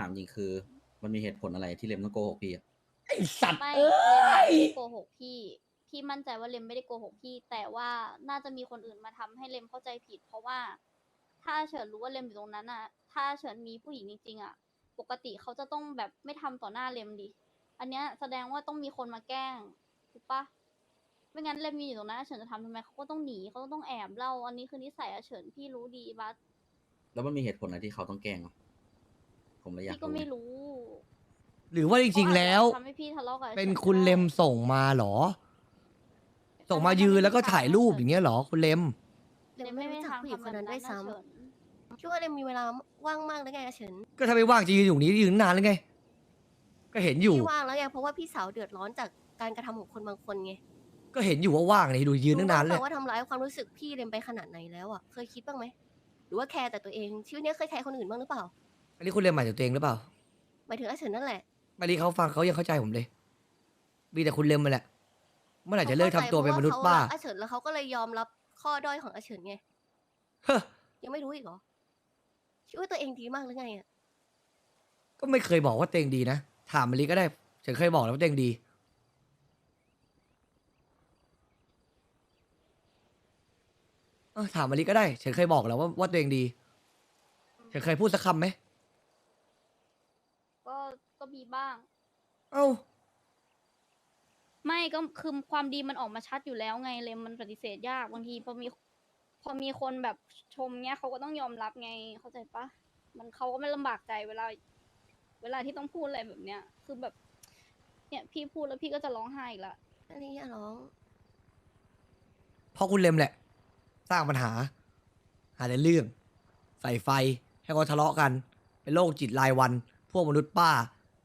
ถามจริงคือ มันมีเหตุผลอะไรที่เลมต้องโกหกพี่อะไอสัตว์ไม่เอ้เลมยไม่ได้โกหกพี่ พี่มั่นใจว่าเลมไม่ได้โกหกพี่ แต่ว่าน่าจะมีคนอื่นมาทำให้เลมเข้าใจผิด เพราะว่า ถ้าเฉินรู้ว่าเลมอยู่ตรงนั้นอะ ถ้าเฉินมีผู้หญิงจริงๆอะ ปกติเขาจะต้องแบบไม่ทำต่อหน้าเลมดิ อันเนี้ยแสดงว่าต้องมีคนมาแกล้งถูกปะไม่งั้นเลมมีอยู่ตรงนั้นอาเฉินจะทำทำไมเขาก็ต้องหนีเขาก็ต้องแอบเล่าอันนี้คือนิสัยอาเฉินพี่รู้ดีบัสแล้วมันมีเหตุผลอะไรที่เขาต้องแกล้งอะ ผมเลยอยากพี่ก็ไม่รู้หรือว่าจริงๆแล้วเขาอาจจะทำให้พี่ทะเลาะกับอาฉิเป็นก็คุณได้เลมส่งมาเหรอ ส่งมายืนแล้วก็ถ่ายรูปอย่างเงี้ยเหรอคุณเลม เลมไม่ไม่ทางผู้หญิงทำคแบนบนั้นนั้ด้วยนซ้นะเฉินำคิดว่าเลมมีเวลาว่างมากแล้วไงอาเฉินก็ถ้าไม่ว่างจะยืนอยู่นี้ยืนนานแล้วไง ก็เห็นอยู่ พี่ว่างแล้วไงเพราะว่าพี่สาวเดือดร้อนจากการกระทำของคนบางคนไงก็เห็นอยู่ว่าว่างนี่ดูยืนตั้งนานเลยรู้บ้งปะว่าทำร้ายความรู้สึกพี่เลมไปขนาดไหนแล้วอะเคยคิดบ้างไหมหรือว่าแคร์แต่ตัวเองชีวิตเนี้ยเคยแคร์คนอื่นบ้างหรือเปล่า อันนี้คุณเลมหมายถึงตัวเองหรือเปล่าหมายถึงอาเฉินนั่นแหละ มารีเขาฟังเขายังเข้าใจผมเลย มีแต่คุณเลมมาแหละ เมื่อไหร่จะเลิกทำตัวเป็นมนุษย์ป้าเขเข้ใจเพระว่เขรักอาเฉินแล้วเขาก็เลยยอมรับข้อด้อยของอาเฉินไง เฮ้อ ยังไม่รู้อีกเหรอ คิดว่าตัวเองดีมากหรือไงอะ ก็ไม่เคยบอกว่าตัวเองดีนะ ถามมารีก็ได้ฉันเคยบอกแล้วว่าตัวเองดี เออถามมารีก็ได้ ฉันเคยบอกแล้วว่าว่าตัวเองดี ฉันเคยพูดสักคำไหมก็ ก็มีบ้าง เอ้า ไม่ก็คือความดีมันออกมาชัดอยู่แล้วไงเลยมันปฏิเสธยากบางทีพอมีพอมีคนแบบชมเนี้ยเขาก็ต้องยอมรับไงเข้าใจปะมันเขาก็ไม่ลำบากใจเวลา เวลาที่ต้องพูดอะไรแบบเนี้ย คือแบบ เนี่ยพี่พูดแล้วพี่ก็จะร้องไห้อีกละอันนี้อย่าร้อง เพราะคุณเลมแหละ สร้างปัญหา หาแต่เรื่อง ใส่ไฟให้คนทะเลาะกัน เป็นโรคจิตรายวัน พวกมนุษย์ป้า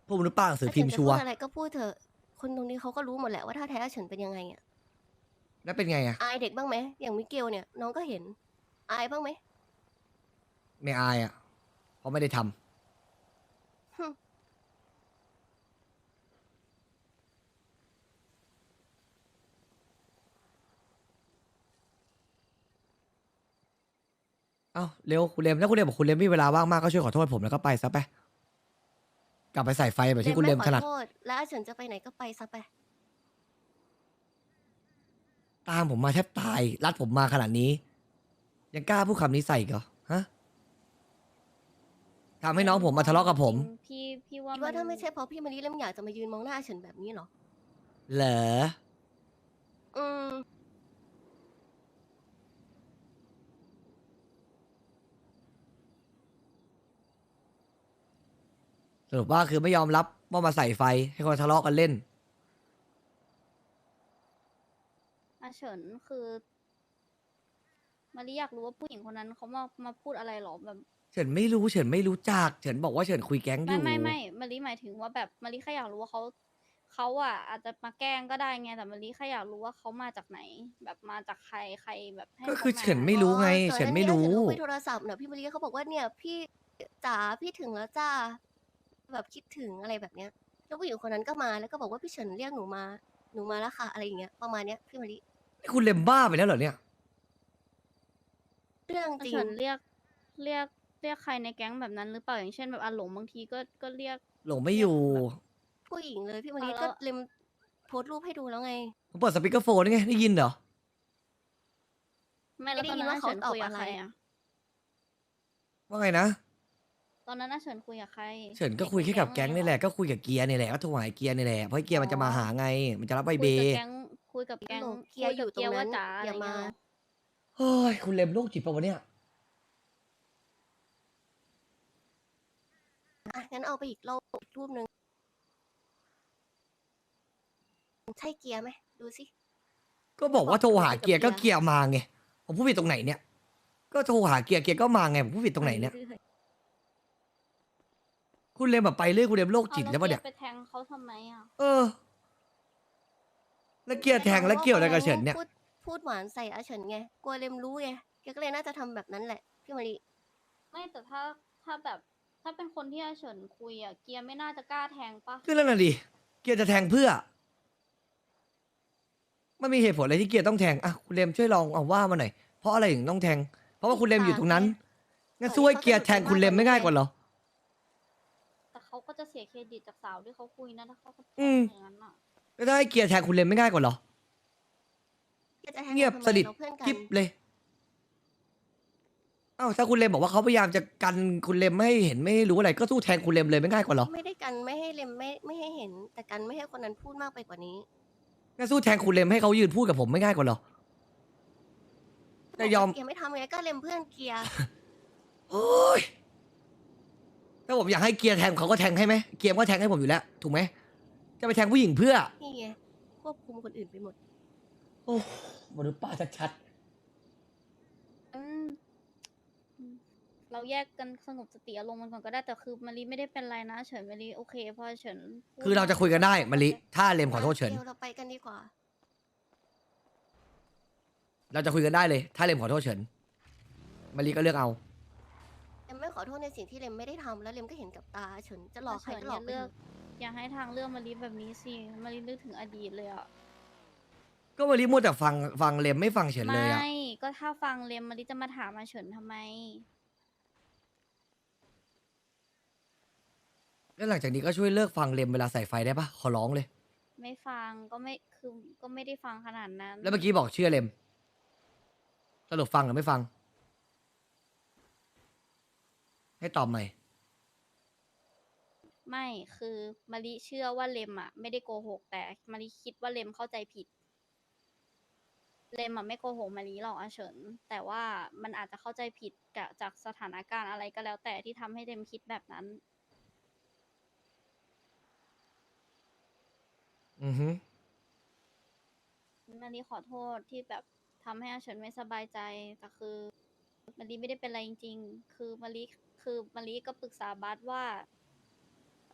พวกมนุษย์ป้าหนังสือพิมพ์ชัวร์อาเฉินจะพูดอะไรก็พูดเถอะ คนตรงนี้เขาก็รู้หมดแหละว่าท่าแท้อาเฉินเป็นยังไงอะ แล้วเป็นไงอะอายเด็กบ้างไหม อย่างมิเกลเนี่ยน้องก็เห็น อายบ้างไหม ไม่อายอะเพราะไม่ได้ทำฮึ่มเอ้าเร็วคุณเลมถ้าคุณเลมบอกคุณเลมมีเวลาว่างมากก็ช่วยขอโทษผมแล้วก็ไปซะไป กลับไปใส่ไฟแบบที่คุณเลมถนัดไขอโทษแล้วอาเฉินจะไปไหนก็ไปซะไป ตามผมมาแทบตาย รัดผมมาขนาดนี้ ยังกล้าพูดคำนี้ใส่อีกเหรอฮะทำให้น้องผมมาทะเลาะกับผม พี่พี่ว่าคิดว่ามันถ้าไม่ใช่เพราะพี่มารีเล่มอยากจะมายืนมองหน้าอาเฉินแบบนี้เหรอ เหรอ อืม สรุปว่าคือไม่ยอมรับว่ามาใส่ไฟให้คนทะเลาะกันเล่น อาเฉินคือมารีอยากรู้ว่าผู้หญิงคนนั้นเขามามาพูดอะไรหรอแบบเฉินไม่รู้เฉินไม่รู้จักเฉินบอกว่าเฉินคุยแก๊งอไม่ยู่ไม่ไม่มารีหมายถึงว่าแบบมารีแค่อยากรู้ว่าเขาเขาอะ อาจจะมาแกล้งก็ได้ไงแต่มารีแค่อยากรู้ว่าเขามาจากไหน แบบมาจากใครใครแบบให้ก็ขาคือมา เฉินไม่รู้ไง อ๋อเฉินไม่ก่อรู้หาเฉินคุยโทรศัพท์เนี่ยพี่มารีเขาบอกว่าเนี่ยพี่จ๋าพี่ถึงแล้วจ้า แบบคิดถึงอะไรแบบเนี้ยแล้วผู้หญิงคนนั้นก็มาแล้วก็บอกว่าพี่เฉินเรียกหนูมาหนูมาแล้วค่ะอะไรอย่างเงี้ยประมาณเนี้ยพี่มารีนี่คุณเลมบ้าไปแล้วเหรอเนี่ย เรื่องอาจริง เฉินเรียกเรียกเรียกใครในแก๊งแบบนั้นหรือเปล่าอย่างเช่นแบบอาหลงบางทีก็ก็เรียก หลงไม่อยู่ผู้หญิงเลยพี่มารีเอาแล้ว ก็เล็มโพสต์รูปให้ดูแล้วไง ผมเปิดสปีกเกอร์โฟนนี่ไงได้ยินเหรอ ไม่แล้วไม่ตได้อนยินนั้นว่าอาเขาเฉินตอบคุยกับอะไร ใครอะว่าไงนะ ตอนนั้นอาเฉินคุยกับใครเฉินก็คุยแค่กับแก๊งนี่แหละก็คุยกับเกียร์นี่แหละก็โทรหาไอ้เกียร์นี่แหละเพราะไอ้เกียร์มันจะมาหาไง มันจะรับใบเบคุยกับแก๊งคุยกับแก๊งโลเกียร์อยู่ตรงนั้นคุกับเกียร์ว่าจ๋าอย่ามาอะไรเงี้ยเฮ้ยคุณเลมโรคจิตปะวะเนี่ยอะงั้นเอาไปอีกรูปอีกรูปหนึ่งใช่เกียร์ไหมดูสิก็บอกว่าโทรหาเกียร์คุก็ยกับเกีเกียยร์ร์มาไงผมพูดผิดตรงไหนเนี่ย ก็โทรหาเกียร์เกียร์ก็มาไงผมพูดผิดตรงไหนเนี่ย คุณเลมแบบไปเรื่อยคุณเลมโรคจิตแล้วปะเนี่ย อาไปแทงเขาทำไมอะเออ แล้วเกียร์แทงแล้วเกี่ยวอะไรกับเฉินเนี่ย พูดพูดหวานใส่อาเฉินไง กลัวเลมรู้ไงแกก็เลยน่าจะทำแบบนั้นแหละพี่มารีไม่แต่ถ้าถ้าแบบถ้าเป็นคนที่อาเฉินคุยอะเกียร์ไม่น่าจะกล้าแทงปะก็นั่นน่ะดิเกียร์จะแทงเพื่อ มันมีเหตุผลอะไรที่เกียร์ต้องแทงอะคุณเลมช่วยลองเอาว่ามาหน่อยเพราะอะไรถึงต้องแทง เพราะว่าคุณเลมอยู่ตรงนั้นงั้นช่วยเกียร์แทงคุณเลมไม่ง่ายกว่าเหรอ เขาก็จะเสียเครดิตจากสาวที่เขาคุยนะถ้าเขาอืมอย่างนั้นอะแล้วถ้าให้เกียร์แทนคุณเลมไม่ง่ายกว่าเหรอ จะแทงเงียบทำไมสนิทเราเพื่อนกักินบเลย เอ้าถ้าคุณเลมบอกว่าเขาพยายามจะกันคุณเลมไม่ให้เห็นไม่ให้รู้อะไรก็สู้แทนคุณเลมเลยไม่ง่ายกว่าเหรอไม่ได้กันไม่ให้เลมไม่ไม่ให้เห็น แต่กันไม่ให้คนนั้นพูดมากไปกว่านี้งั้นสู้แทนคุณเลมให้เขายืนพูดกับผมไม่ง่ายกว่าเหรอ แต่ยอม เกียร์ไม่ทำไงก็เลมเพื่อนเกียร์ โอ้ย ถ้าผมอยากให้เกียร์แทงเขาก็แทงให้ไหมเกียร์ก็แทงให้ผมอยู่แล้ว ถูกไหมจะไปแทงผู้หญิงเพื่อ นี่ไงควบคุมคนอื่นไปหมด โอ้มนุษย์ป้าชัดอืมอืมเราแยกกันสงบสติอารมณ์มันก่อนก็ได้แต่คือมารีไม่ได้เป็นไรนะ เฉินมารีโอเคเพราะเฉินพูดๆคือเราจะคุยกันได้มาริถ้าเลมขอโทษเฉินเดี๋ยวเราไปกันดีกว่า เราจะคุยกันได้เลย ถ้าเลมขอโทษเฉินมาริก็เลือกเอาเล มไม่ขอโทษในสิ่งที่เลมไม่ได้ทำแล้วเลมก็เห็นกับตาเฉินจะหลอกใครเฉินก็หลออกย่าไปเลืเถอกอะอย่าให้ทางเลือกมารีแบบนี้สิมารีนึกถึงอดีตเลยอะ ก็มาริมัวแต่ฟังฟังเลมไม่ฟังเฉินเลยอะไม่ ก็ถ้าฟังเลมมารีจะมาถามมาเฉินทำไม แล้วหลังจากนี้ก็ช่วยเลิกฟังเลมเวลาใส่ไฟได้ปะขอร้องเลย ไม่ฟังก็ไม่คือก็ไม่ได้ฟังขนาดนั้นแล้วเมื่อกี้บอกเชื่อเลมสรุปฟังหรือไม่ฟัง ให้ตอบใหม่ ไม่คือมารีเชื่อว่าเลมอะ ไม่ได้โกหก แต่มารีคิดว่าเลมเข้าใจผิด เลมอะไม่โกหกมารีหรอกอาเฉิน แต่ว่ามันอาจจะเข้าใจผิดกับจากสถานการณ์อะไรก็แล้ว แต่ที่ทำให้เลมคิดแบบนั้น อือฮึมารีขอโทษที่แบบทำให้อาเฉินไม่สบายใจแต่คือมารีไม่ได้เป็นอะไรจริง ๆ คือมารี คือมารีก็ปรึกษาบัสว่า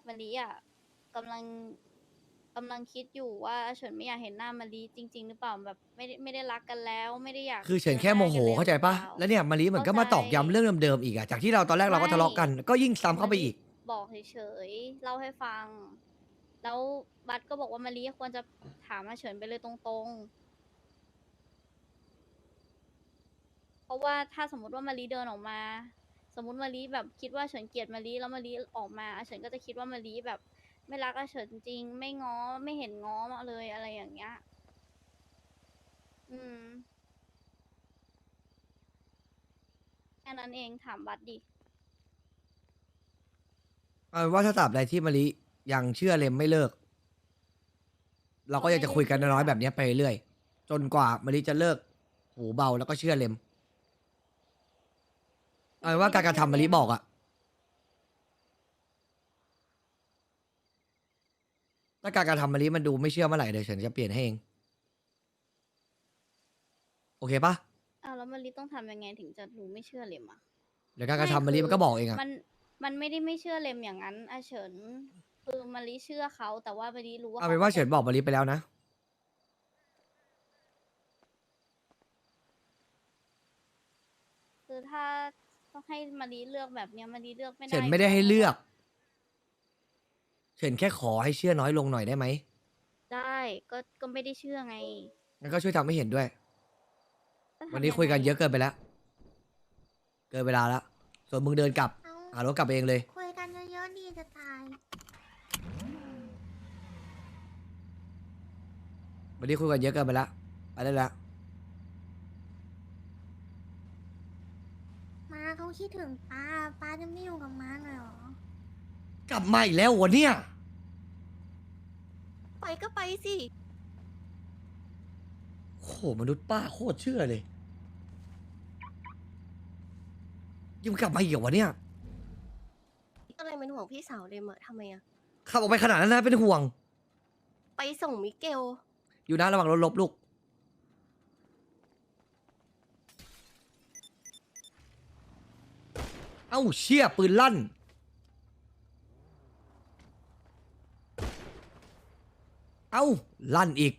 มารีอะกำลังกำลังคิดอยู่ว่าอาเฉินไม่อยากเห็นหน้ามารีจริง ๆ หรือเปล่าแบบไม่ได้ไม่ได้รักกันแล้ว ไม่ได้อยากคือเฉินแค่โมโหจอน้เข้าใจปะกันแล้วเนี่ยมาริเหมือนก็มาตอกย้ำเรื่องเดิมๆอีกอะจากที่เราตอนแรกเราก็ทะเลาะกัน ก็ยิ่งซ้ำเข้าไปอีก บอกเฉยๆเล่าให้ฟัง แล้วบัสก็บอกว่ามารีควรจะถามอาเฉินไปเลยตรงๆเพราะว่าถ้าสมมติว่ามารีเดินออกมาส มมติมารีแบบคิดว่าเฉินเกลียดมารีแล้วมารีออกมาอาเฉินก็จะคิดว่ามารีแบบ ไม่รักอาเฉินจริง ไม่ง้อไม่เห็นง้อมาเลยอะไรอย่างเงี้ย อืมแค่นั้นเองถามบัสดิ เอาเป็นว่าถ้าตราบใดที่มาริยังเชื่อเลมไม่เลิก เราก็ยังจะคุยกันน้อยๆแบบเนี้ยไปเรื่อยจนกว่ามาริจะเลิกหูเบาแล้วก็เชื่อเลม เอาเป็นว่าการกระทำมาริบอกอะถ้าการกระทำมาริมันดูไม่เชื่อเมื่อไหร่เดี๋ยวฉันจะเปลี่ยนให้เอง โอเคปะอ้าวแล้วมารีต้องทำยังไงถึงจะรู้ไม่เชื่อเลมอะเดี๋ยวการกระทำมาริมันก็บอกเองอะมันมันไม่ได้ไม่เชื่อเลมอย่างนั้นอาเฉินคือมารีเชื่อเขาแต่ว่ามารีรู้ว่าเอาเป็นว่าเฉินบอกมาริไปแล้วนะ คือถ้า ต้องให้มารีเลือกแบบเนี้ยมารีเลือกไม่ได้เฉินไม่ได้ให้เลือกเฉินแค่ขอให้เชื่อน้อยลงหน่อยได้ไหมได้ก็ก็ไม่ได้เชื่อไงงั้นก็ช่วยทำให้เห็นด้วย ก็ทำวันนี้คุยกันงไงเยอะเกินไปแล้วเกินเวลาแล้วส่วนมึงเดินกลับเอาหารถกลับเองเลย คุยกันเยอะๆดีจะตาย วันนี้คุยกันเยอะเกินไปแล้วไปได้แล้ว มาเขา คิดถึงป้าป้าจะไม่อยู่กับม้าเลยเหรอกลับมาอีกแล้ววันเนี้ยไปก็ไปสิโอ้โหมนุษย์ป้าโคตรเชื่อเลยยังกลับมาอีกเหรอวะเนี่ยก็เลยเป็นห่วงพี่สาวเลยอะทำไมอะขับออกไปขนาดนั้นนะเป็นห่วง ไปส่งมิเกล อยู่นะระวังรถลบลูก เอ้าเชี่ยปืนลั่น เอ้าลั่นอีก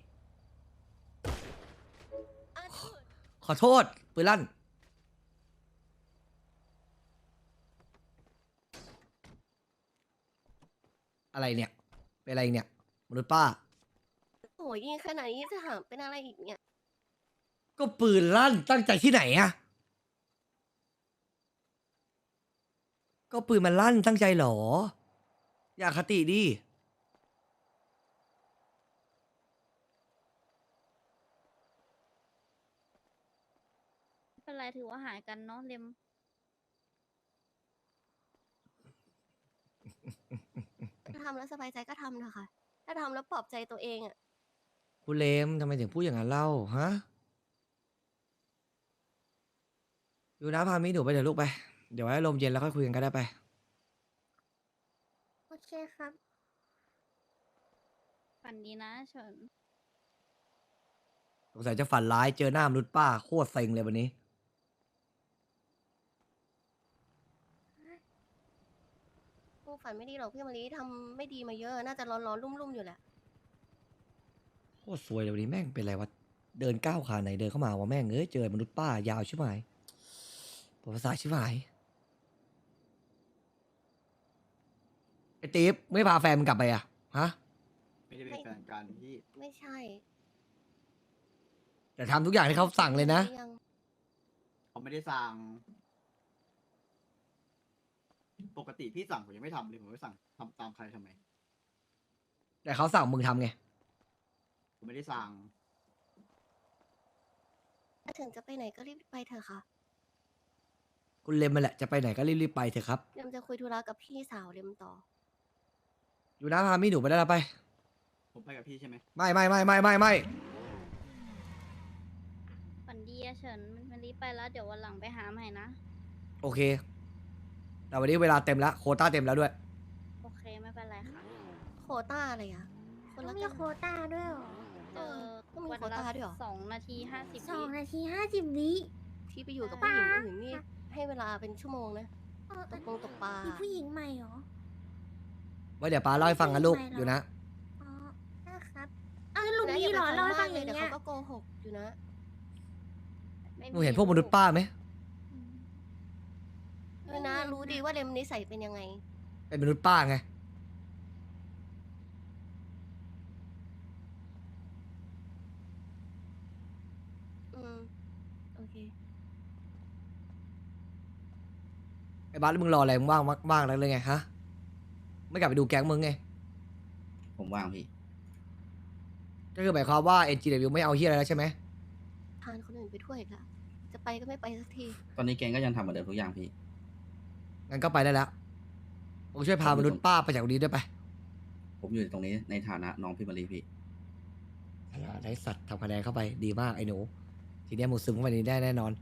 อะขอโทษ ปืนลั่น อะไรเนี่ย เป็นอะไรเนี่ยมนุษย์ป้าโอ้ยยิงขนาดนี้จะหามเป็นอะไรอีกเนี่ย ก็ปืนลั่นตั้งใจที่ไหนอะ ก็ปืนมันลั่นตั้งใจเหรอ อย่าคติดิ ไม่เป็นไรถือว่าหายกันเนาะเลมถ้าทำแล้วสบายใจก็ทำเถอะค่ะ ถ้าทำแล้วปลอบใจตัวเองอะ คุณเลมทำไมถึงพูดอย่างนั้นเล่าฮะ อยู่นะพามิหนูไปเดี๋ยวลูกไป เดี๋ยวไว้ลมเย็นแล้วค่อยคุยกันก็ได้ไป โอเคครับ ฝันดีนะเฉินสงสัยจะฝันร้ายเจอหน้ามนุษย์ป้าโคตรเซ็งเลยวันนี้พวกฝันไม่ดีหรอกพี่มารีทำไม่ดีมาเยอะ น่าจะร้อนๆรุ่มๆอยู่แหละ โคตรซวยเลยวันนี้แม่งเป็นไรวะ เดินก้าวขาไหนเดินเข้ามาวะแม่งเอ้ยเจอมนุษย์ป้ายาวชิบหายปวดประสาทชิบหาย ไอ้ติ๊บไม่พาแฟนมึงกลับไปอะฮะ ไม่ได้เป็นแฟนกันพี่ไม่ใช่แต่ทำทุกอย่างที่เขาสั่งเลยนะ ยังเขาไม่ได้สั่ง ปกติพี่สั่งผมยังไม่ทำเลยผมไม่สั่งทำตามใครทำไม แต่เขาสั่งมึงทำไง ผมไม่ได้สั่ง ถ้าถึงจะไปไหนก็รีบไปเถอะค่ะคุณเลมมาแหละจะไปไหนก็รีบๆไปเถอะครับ เรมจะคุยธุระกับพี่สาวเรมต่อ อยู่นะพามิหนูไปได้แล้วไป ผมไปกับพี่ใช่ไหมไม่ไม่ไม่ไม่ไม่ไม่ฝันดีอะเฉินมันรีบไปแล้วเดี๋ยววันหลังไปหาใหม่นะ โอเค แต่วันนี้เวลาเต็มแล้วโควต้าเต็มแล้วด้วย โอเคไม่เป็นไรค่ะ โควต้าอะไรอะ คนต้อละงมีกันโควต้าด้วยเหรอ เจอต้องมีวันโควละต้าด้วยเหรอ สองนาทีห้าสิบสองวินาทีห้าสิบวิ ที่ไปอยู่กับป้าผู้หญิงอื่นนี่ให้เวลาเป็นชั่วโมงนะเออตกปงตกปลา มีผู้หญิงใหม่เหรอ ไว้เดี๋ยวป้าเล่าให้ฟังกันลูกไม่เป็นไรอยู่นะ อ๋อนะครับอ้าวแล้วลุงนี่เหรอนะเล่าให้ฟังเลอยย่างเดี๋ยวเงี้เขายก็โกหกอยู่นะไม่หนูเห็นพวกมนุษย์ป้าไหมอืมเออนะรู้ดีว่าเรมนิสัยเป็นยังไง เป็นมนุษย์ป้าไง อืมโอเค ไอ้บ้านมึงรออะไรมึงว่างมากๆแล้วเลยไงฮะ ไม่กลับไปดูแก๊งมึงไง ผมว่างพี่ ก็คือหมายความว่า NGW ไม่เอาเฮียอะไรแล้วใช่ไหมพานคนอื่นไปทั่วอีกแล้วจะไปก็ไม่ไปสักที ตอนนี้แกงก็ยังทำเหมือนเดิมทุกอย่างพี่ งั้นก็ไปได้แล้วผมช่วยพามนุษย์ป้าไปจากตรงนี้ด้วยไป ผมอยู่ตรงนี้ในฐานะน้องพี่มารีพี่ ได้สัตว์ทำคะแนนเข้าไปดีมากไอ้หนู ทีเนี้ยหมูซึมเข้าไปในนี้ได้แน่นอน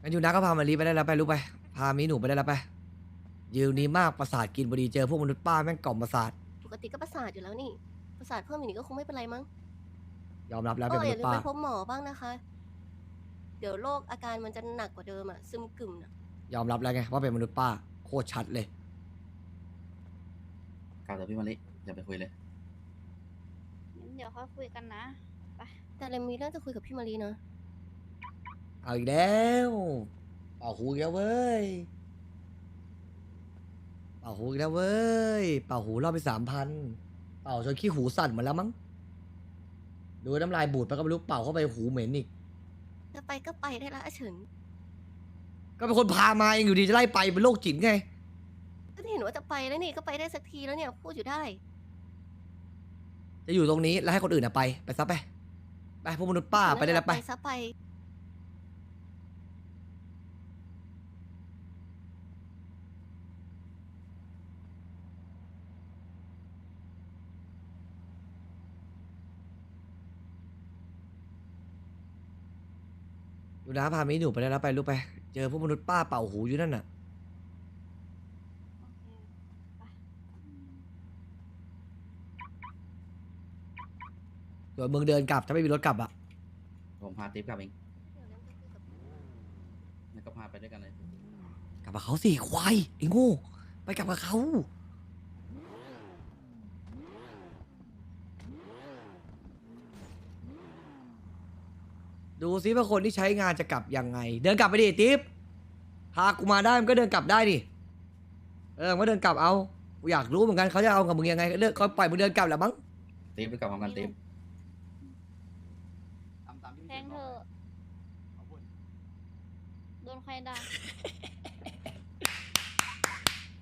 งั้นอยู่นะก็พามารีไปได้แล้วไปลูกไป พามีหนูไปได้แล้วไป ยิวนี้มากประสาทกินพอดีเจอพวกมนุษย์ป้าแม่งกล่อมประสาทปกติก็ประสาทอยู่แล้วนี่ ประสาทเพิ่มอีกนิดก็คงไม่เป็นไรมั้งยอมรับแล้วก็เป็นมอนุย่าษลืย์มป้า ไปพบหมอบ้างนะคะ เดี๋ยวโรคอาการมันจะหนักกว่าเดิมอะซึมกึ่มนะยอมรับแล้วไงว่าเป็นมนุษย์ป้าโคตรชัดเลย กล่าวแต่พี่มารีอย่าไปคุยเลย งั้นเดี๋ยวค่อยคุยกันนะ แต่เรมมีเรื่องจะคุยกับพี่มารีเนาะเอาอีกแล้วเป่าหูอีกแล้วเว้ย เป่าหูอีกแล้วเว้ย เป่าหูรอบไปสามพัน เป่าจนขี้หูสั่นหมดแล้วมั้ง ดูน้ำลายบูดไปก็ไม่รู้เป่าเข้าไปหูเหม็นอีก จะไปก็ไปได้ละอาเฉินก็เป็นคนพามาเองอยู่ดีจะไล่ไปเป็นโรคจิตไง ก็เห็นว่าจะไปแล้วนี่ก็ไปได้สักทีแล้วเนี่ยพูดอยู่ได้ จะอยู่ตรงนี้แล้วให้คนอื่นอะไป ไปซะไป ไปพวกมนุษย์ป้าไปได้แล้วไปไปซะไป นะพามีหนูไปได้แล้วไปลูกไป เจอพวกมนุษย์ป้าเป่าหูอยู่นั่นน่ะส่วนมึงเดินกลับถ้าไม่มีรถกลับอะผมพาติ๊บกลับเองแล้วก็พาไปด้วยกันเลย กลับกับเขาสิควายไอ้โง่ไปกลับกับเขา ดูซิว่าคนที่ใช้งานจะกลับยังไง เดินกลับไปดิติ๊บพากูมาได้มันก็เดินกลับได้ดิเออมันก็เดินกลับเอากูอยากรู้เหมือนกันเขาจะเอากับมึงยังไงเลิกเขาปล่อยมึงเดินกลับแหละมั้งติ๊บไปกลับพร้อมกันติ๊บทำตามที่พี่แทงเฉินเธบอกอะเอาบ่นโดนใครด่า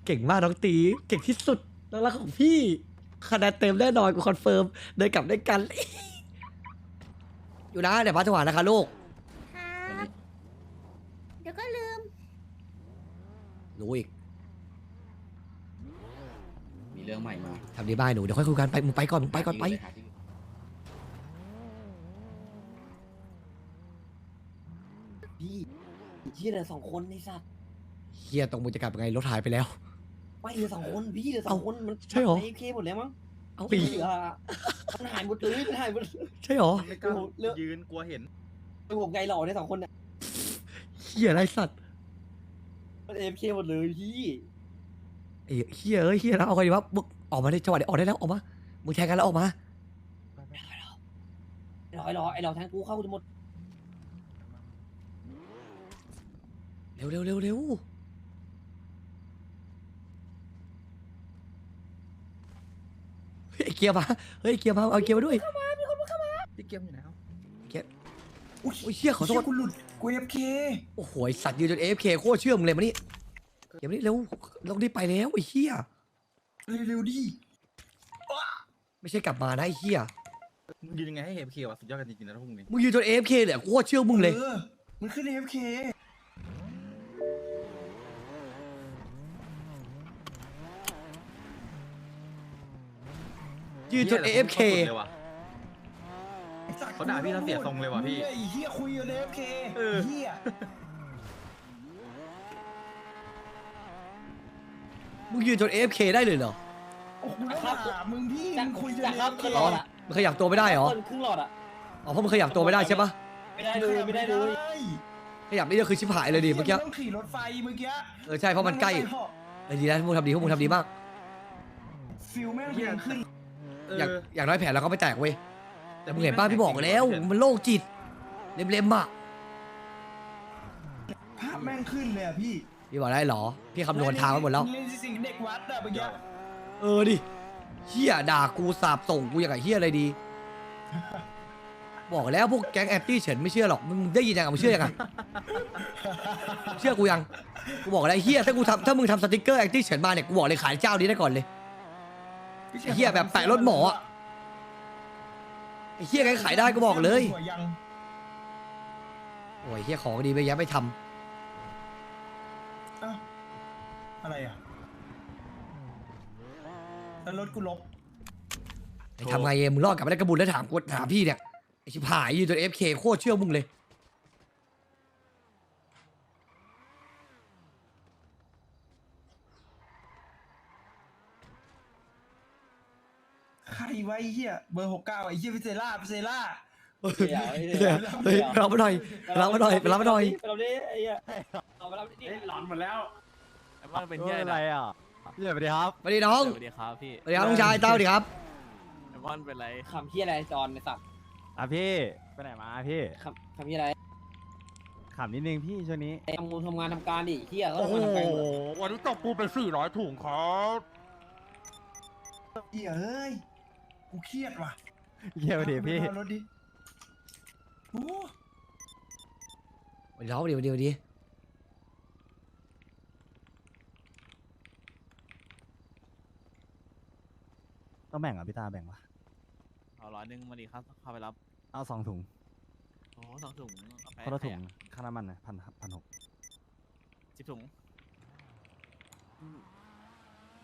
เก่งมากน้องตีเก่งที่สุดน้องรักของพี่คะแนนเต็มแน่นอนกูคอนเฟิร์มเดินกลับด้วยกัน อยู่นะเดี๋ยวพักจังหวะนะคะลูกครับเดี๋ยวก็ลืม รู้อีกมีเรื่องใหม่มาทำดีบ้ายหนูเดี๋ยวค่อยคุยกันไปมึงไปก่อนมึงไปก่อนไป หาที่อื่นพี่เฮียเหลือสองคนไอ้สัตว์เฮียตรงมึงจะกลับยังไงรถหายไปแล้ว ไม่เหลือสองคนพี่เหลือสองคนมันใช่เหรอ ไอเคหมดแล้วมั้ง เอาไม่อีกเหลือมันหายหมดเลยมันหายหมดเลยใช่หรอไม่กล้าโอ้โหเลือกยืนกลัวเห็นผมไงหล่อเนี่ยสองคนเนี่ยเฮียอะไรสัตว์มันเอฟเคหมดเลยพี่ไอ้เฮียเอ้ยเฮียแล้วเอาไงดีวะมึงออกมาได้จังหวะเดี๋ยวออกได้แล้วออกมามึงแทงกันแล้วออกมาไอ้หล่อไอ้หล่อไอ้หล่อแทงกูเข้าจะหมดเร็วเร็วเร็วเร็วเฮ้ย ไอ้เกียร์มาเฮ้ยไอ้เกียร์มาเอาไอ้เกียร์มาด้วยพี่เกมอยู่แล้วโอ้ยเฮียขอโทษกูหลุดกูเอฟเคโอ้โหไอ้สัตว์ยืนจนเอฟเคโคตรเชื่อมึงเลยมานี่เดี๋ยวมานี่เร็วลงนี่ไปแล้วไอ้เฮียเร็วๆดิไม่ใช่กลับมานะไอ้เฮียมึงยืนยังไงให้เห็นเขียวอะสุดยอดกันจริงๆนะพวกมึงนี่มึงยืนจนเอฟเคเลยอะโคตรเชื่อมึงเลยออมันขึ้นเอฟเค ยืนจนเอฟเคหี้ยหรอเขาด่าพี่แล้วเสียทรงเลยว่ะพี่ ไอ้เฮียคุยอยู่ในเอฟเคเออเฮียมึงยืนจนเอฟเคได้เลยเหรอโอ้โหแล้วด่ามึงพี่จะมึงคุยอยู่จะในครับเอฟเคครึ่งหลอดอะมึงขยับตัวไม่ได้เหรอครึ่งหลอดอะอ๋อเพราะมึงขยับตัวไม่ได้ใช่ปะไม่ได้เลยไม่ได้เลยขยับนี่ก็คือชิบหายเลยดิเมื่อกี้ต้องขี่รถไฟเมื่อกี้เออใช่เพราะมันใกล้เออดีนะพวกมึงทำดีพวกมึงทำดีมากฟิลแม่งเพลงขึ้นเออย่างออย่างน้อยแผลเราก็ไม่แตกเว้ยแต่มึงเห็นป้าพี่บอกแล้ว มันโรคจิตเล็มๆอะภาพแม่งขึ้นเลยอะพี่พี่บอกได้เหรอ พี่คำนวณทางไว้หมดแล้ว เล่นสิ่งเด็กวัดอะเมื่อกี้เออดิเฮียด่ากูสาบส่งกูอย่างไงเฮียอะไรดี บอกแล้วพวกแก๊งแอนตี้เฉินไม่เชื่อหรอกมึงได้ยินยังอะมึงเชื่อยังอะเชื่อกูยังกูบอกแล้วไอ้เฮียถ้ากูทำถ้ามึงทำสติกเกอร์แอนตี้เฉินมาเนี่ยกูบอกเลยขายเจ้านี้ได้ก่อนเลย ไอ้เฮียแบบแปะรถหมออะไอ้เฮียใครขายได้ก็บอกเลยหัวยังโอ้ยเฮียของดีไปแยะไม่ทอ้าวอะไรอะแล้วรถกูลบำไอ้ทำไงเองมึงรอดกลับมาได้กระบุญแล้วถามกูถามพี่เนี่ยไอ้ชิบหายยืนจนเอฟเคโคตรเชื่อมึงเลย ใครไวะไอ้เฮียเบอร์หกเก้าไอ้เฮียพิเซล่าพิเซล่า เดี๋ยวไอ้เฮ้ยเดี๋ยวเฮ้ยไปรับมาหน่อยไปรับมาหน่อยไปรับมาหน่อยไปรับดิไอ้เหี้ยเอาไปรับดิหลอนหมดแล้วไอ้บ้านเป็นเหี้ยอะไรอะพี่สวัสดีครับสวัสดีน้องสวัสดีครับพี่สวัสดีครับลุงชายเต้าสวัสดีครับไอ้บ้านเป็นไรคำเฮียอะไรจอนไอ้สัตว์อะพี่ไปไหนมาพี่คำคำเฮียอะไรขำนิดนึงพี่ช่วงนี้ทำงานทำงานทำการดิเฮียก็โอ้ทำโหงานทำการหมดวันนี้ตบปูไปสี่ร้อยถุงครับเฮียเอ้ย กูเครียดว่ะเยี่ยมดีพี่เอารถดิโอ้สวัสดีครับสวัสดีสวัสดีสวัสดีต้องแบ่งเหรอะพี่ตาแบ่งวะเอาร้อยหนึ่งมาดีครับเข้าไปรับเอาสองถุงโอ้สองถุงเอาไปคนละถุงค่าน้ำมันนะพันพันหกสิบถุง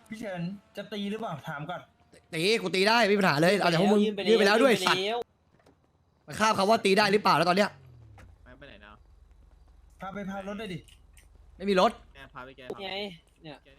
พี่เฉินจะตีหรือเปล่าถามก่อน ตีกูตีได้ไม่มีปัญหาเลยเอาแต่พวกมึงยื่นไปแล้วด้วยสัตว์มันข้ามคำว่าตีได้หรือเปล่าแล้วตอนเนี้ยไปไปไหนนะพาไปพารถได้ดิไม่มีรถแกพาไปแกไงเนี่ยแกนี่